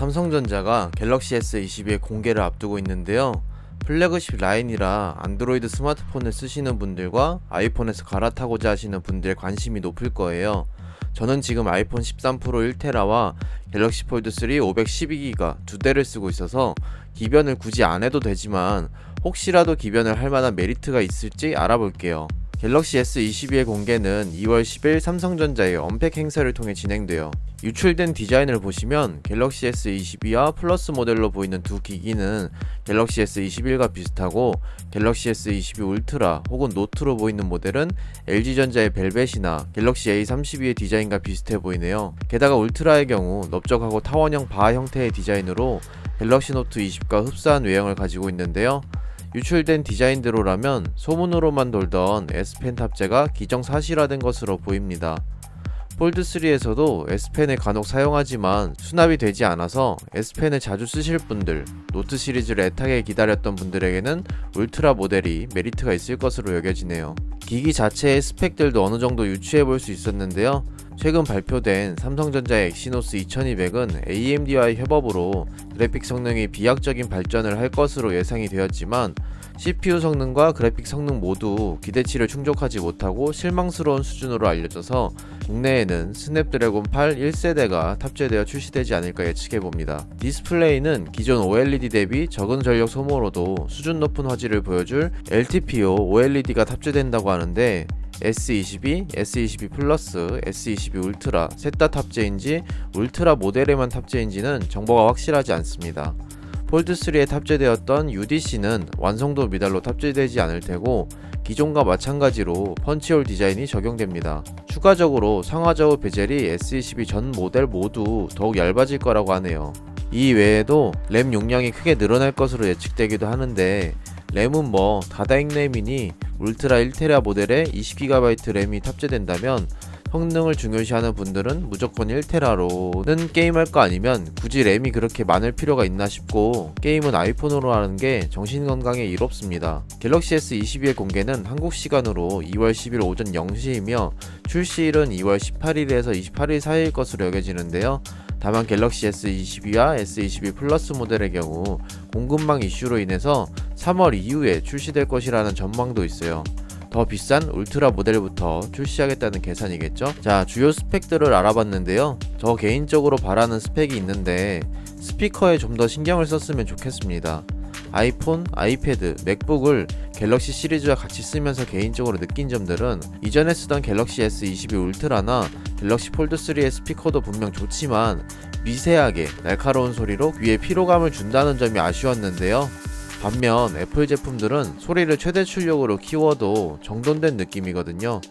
삼성전자가 갤럭시 S22의 공개를 앞두고 있는데요. 플래그십 라인이라 안드로이드 스마트폰을 쓰시는 분들과 아이폰에서 갈아타고자 하시는 분들의 관심이 높을 거예요. 저는 지금 아이폰 13 프로 1테라와 갤럭시 폴드 3 512기가 두 대를 쓰고 있어서 기변을 굳이 안 해도 되지만 혹시라도 기변을 할 만한 메리트가 있을지 알아볼게요. 갤럭시 S22의 공개는 2월 10일 삼성전자의 언팩 행사를 통해 진행돼요. 유출된 디자인을 보시면 갤럭시 S22와 플러스 모델로 보이는 두 기기는 갤럭시 S21과 비슷하고 갤럭시 S22 울트라 혹은 노트로 보이는 모델은 LG전자의 벨벳이나 갤럭시 A32의 디자인과 비슷해 보이네요. 게다가 울트라의 경우 넓적하고 타원형 바 형태의 디자인으로 갤럭시 노트 20과 흡사한 외형을 가지고 있는데요. 유출된 디자인대로라면 소문으로만 돌던 S펜 탑재가 기정사실화된 것으로 보입니다. 폴드3에서도 S펜을 간혹 사용하지만 수납이 되지 않아서 S펜을 자주 쓰실 분들, 노트 시리즈를 애타게 기다렸던 분들에게는 울트라 모델이 메리트가 있을 것으로 여겨지네요. 기기 자체의 스펙들도 어느 정도 유추해 볼 수 있었는데요. 최근 발표된 삼성전자의 엑시노스 2200은 AMD와의 협업으로 그래픽 성능이 비약적인 발전을 할 것으로 예상이 되었지만 CPU 성능과 그래픽 성능 모두 기대치를 충족하지 못하고 실망스러운 수준으로 알려져서 국내에는 스냅드래곤 8 1세대가 탑재되어 출시되지 않을까 예측해 봅니다. 디스플레이는 기존 OLED 대비 적은 전력 소모로도 수준 높은 화질을 보여줄 LTPO OLED가 탑재된다고 하는데 S22, S22 플러스, S22 울트라 셋 다 탑재인지 울트라 모델에만 탑재인지는 정보가 확실하지 않습니다. 폴드3에 탑재되었던 UDC는 완성도 미달로 탑재되지 않을 테고 기존과 마찬가지로 펀치홀 디자인이 적용됩니다. 추가적으로 상하좌우 베젤이 S22 전 모델 모두 더욱 얇아질 거라고 하네요. 이 외에도 램 용량이 크게 늘어날 것으로 예측되기도 하는데 램은 뭐 다다익 램이니 울트라 1테라 모델에 20GB 램이 탑재된다면 성능을 중요시하는 분들은 무조건 1테라로는 게임할 거 아니면 굳이 램이 그렇게 많을 필요가 있나 싶고 게임은 아이폰으로 하는 게 정신건강에 이롭습니다. 갤럭시 S22의 공개는 한국 시간으로 2월 10일 오전 0시이며 출시일은 2월 18일에서 28일 사이일 것으로 여겨지는데요. 다만 갤럭시 S22와 S22 플러스 모델의 경우 공급망 이슈로 인해서 3월 이후에 출시될 것이라는 전망도 있어요. 더 비싼 울트라 모델부터 출시하겠다는 계산이겠죠? 자, 주요 스펙들을 알아봤는데요. 저 개인적으로 바라는 스펙이 있는데 스피커에 좀 더 신경을 썼으면 좋겠습니다. 아이폰, 아이패드, 맥북을 갤럭시 시리즈와 같이 쓰면서 개인적으로 느낀 점들은 이전에 쓰던 갤럭시 S22 울트라나 갤럭시 폴드 3의 스피커도 분명 좋지만 미세하게 날카로운 소리로 귀에 피로감을 준다는 점이 아쉬웠는데요. 반면 애플 제품들은 소리를 최대 출력으로 키워도 정돈된 느낌이거든요.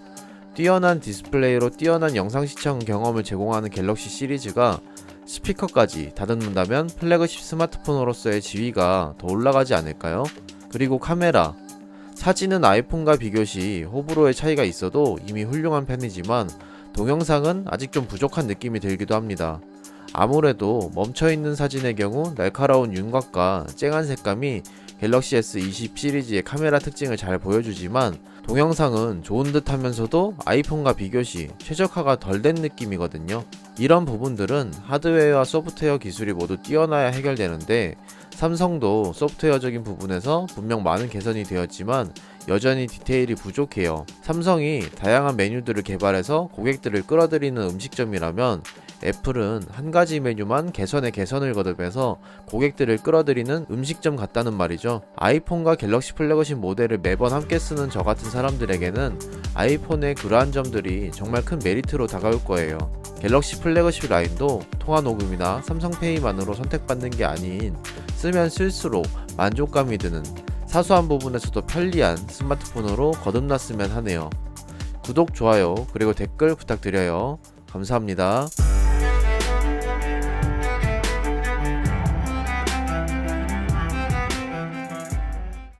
뛰어난 디스플레이로 뛰어난 영상 시청 경험을 제공하는 갤럭시 시리즈가 스피커까지 다듬는다면 플래그십 스마트폰으로서의 지위가 더 올라가지 않을까요? 그리고 카메라. 사진은 아이폰과 비교 시 호불호의 차이가 있어도 이미 훌륭한 편이지만 동영상은 아직 좀 부족한 느낌이 들기도 합니다. 아무래도 멈춰있는 사진의 경우 날카로운 윤곽과 쨍한 색감이 갤럭시 S20 시리즈의 카메라 특징을 잘 보여주지만 동영상은 좋은 듯 하면서도 아이폰과 비교 시 최적화가 덜 된 느낌이거든요. 이런 부분들은 하드웨어와 소프트웨어 기술이 모두 뛰어나야 해결되는데 삼성도 소프트웨어적인 부분에서 분명 많은 개선이 되었지만 여전히 디테일이 부족해요. 삼성이 다양한 메뉴들을 개발해서 고객들을 끌어들이는 음식점이라면 애플은 한 가지 메뉴만 개선에 개선을 거듭해서 고객들을 끌어들이는 음식점 같다는 말이죠. 아이폰과 갤럭시 플래그십 모델을 매번 함께 쓰는 저 같은 사람들에게는 아이폰의 그러한 점들이 정말 큰 메리트로 다가올 거예요. 갤럭시 플래그십 라인도 통화 녹음이나 삼성페이만으로 선택받는 게 아닌 쓰면 쓸수록 만족감이 드는 사소한 부분에서도 편리한 스마트폰으로 거듭났으면 하네요. 구독, 좋아요, 그리고 댓글 부탁드려요. 감사합니다.